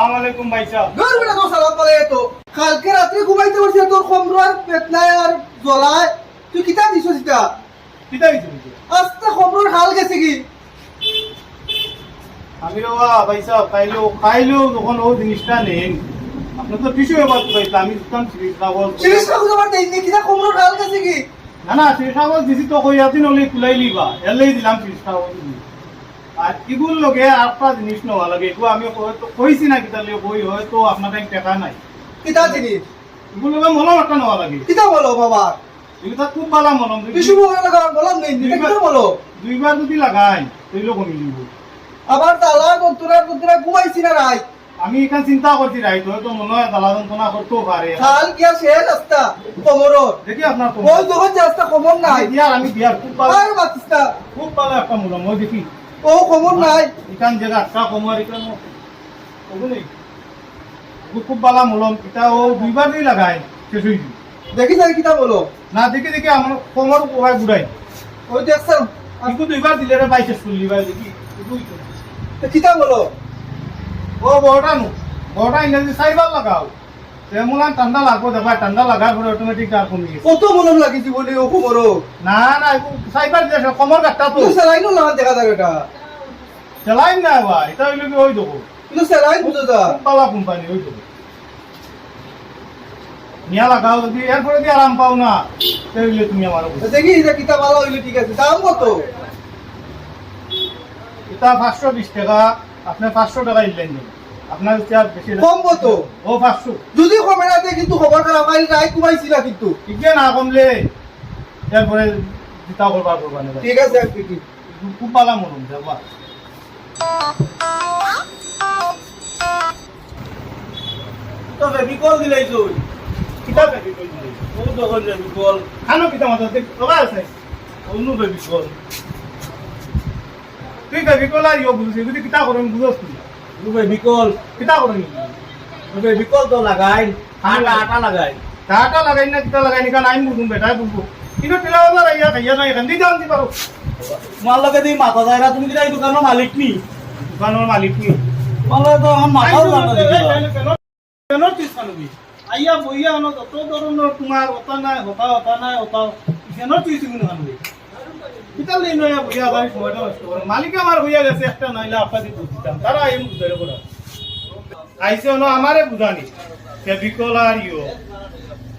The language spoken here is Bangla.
আলাইকুম ভাই সাহেব। ঘর বেটা তো সালাম বলে তো কালকে রাত্রে ঘুমাইতে পারছি না, তোর খমরার পেতনায় আর জ্বলায়। তুই কিতা দিছ সিটা? কিতা হইছে আস্তে খমরার হাল গেছে কি? আমি বাবা ভাই সাহেব খাইলো খাইলো যখন ও জিনিসটা নেন আপনি তো টিস্যু ব্যবহার আমি দিতাম সিরিজ কাগজ কিতা হাল গেছে কি? না না সিরিজ কাগজ দিছি তো কইয়াতি নলে কুলাই লিবা এলেই দিলাম সিরিজ কাগজ। আর এগুলো লগে আটটা জিনিস নেওয়া লাগে। এগুলো আমি হয়তো কইছি না কিতা লিয়ে কই হয়তো আপনার কাছে টাকা নাই। কিতা জিনিস? এগুলো লগে মলম একটা নেওয়া লাগে। কিতা বলো বাবা এগুলো খুব ভালো মলম। লাগা বললাম নেই কিতা বলো দুইবার যদি লাগাই তাইলে কমি দিব আবার তালা কন্তুরা কন্তুরা ঘুমাইছি না রাই আমি এখানে চিন্তা করছি রাইত হয়তো মনে হয় জ্বালা যন্ত্রণা করতেও পারে। খাল গিয়া শেষ রাস্তা কোমরর দেখি আপনার কম। ওই যখন যে রাস্তা কোমর নাই। আমি দিয়ার খুব ভালো আর বাতিস্তা খুব ভালো একটা মূলম ওই দেখি। ও কোমর নাই। এখান জায়গা আটকা কমার এখানে। ওগুলোই খুব ভালো মূলম। এটা ও দুইবার দিয়ে শেষ হয়ে দেখি যাই কিতা বলো? না দেখি দেখি আমার কোমর কোথায় ঘুরাই ওই দেখছেন কিন্তু দুইবার দিলে রে বাইশে চল্লি বার দেখি কিতা বলো? ও বড়টা নু। বড়টা ইংরেজি চাইবার লাগাও। তেমন ঠান্ডা লাগবো দেবা ঠান্ডা লাগার পরে অটোমেটিক আর কমে গেছে কত মলম লাগিছি বলি ও কোমর না না চাইবার দিয়ে কমর গাঠটা তো স্যালাইনও দেখা যাবে এটা চালাই না ভাই এটা হইলে কি ওই দেবো কিন্তু স্যালাইন বুঝো যা ভালো কোম্পানি ওই দেবো নিয়া লাগাও যদি এরপরে দিয়ে আরাম পাও না তাহলে তুমি আমার দেখি এটা কিতা ভালো হইলে ঠিক আছে দাম কত এটা পাঁচশো বিশ টাকা আপনার পাঁচশো টাকা ইনলাইন দেবেন আপনার আর বেশি না। কম কত ও পাঁচশো। যদি কমে না দেয় কিন্তু খবর খারাপ আইল রাই কুমাইছি না কিন্তু। ঠিক না কমলে এরপরে জিতা করবার করবার না। ঠিক আছে। খুব ভালো মরম যাবা তো বেবি কল দিলাই তুই কিতা বেবি কল দিলি? ও তখন বেবি কল খানো কিতা মাথা দেখ লগা আছে। অন্য বেবি কল তুই বেবি কল আর ইয়ে বুঝছিস যদি কিতা করেন বুঝস তুই ও বেবি কল কিতা করেন ও বেবি তো লাগাই আটা আটা লাগাই টাকা লাগাই না কিতা লাগাই নিকা নাইন বুঝুন বেটাই বুঝব কিন্তু তেলাওয়ালা রাইয়া খাইয়া নাই এখান দিয়ে জানতে পারো তোমার লগে দি মাথা যায় না তুমি কি এই দোকানের মালিক নি দোকানের মালিক নি তোমার তো আমার মাথাও জানা কেন চিজ কানুবি আইয়া বইয়া আনো যত ধরনের তোমার ওটা নাই হতা হতা নাই ওটা কেন চিজ কিনে কানুবি কিতাল নয়া বইয়া আমি সময়টা নষ্ট গেছে, একটা নাইলে আপনাকে দিতাম। তারা এই মুখ ধরে করা আইসে হলো আমারে বুঝানি। সে বিকল আর ইও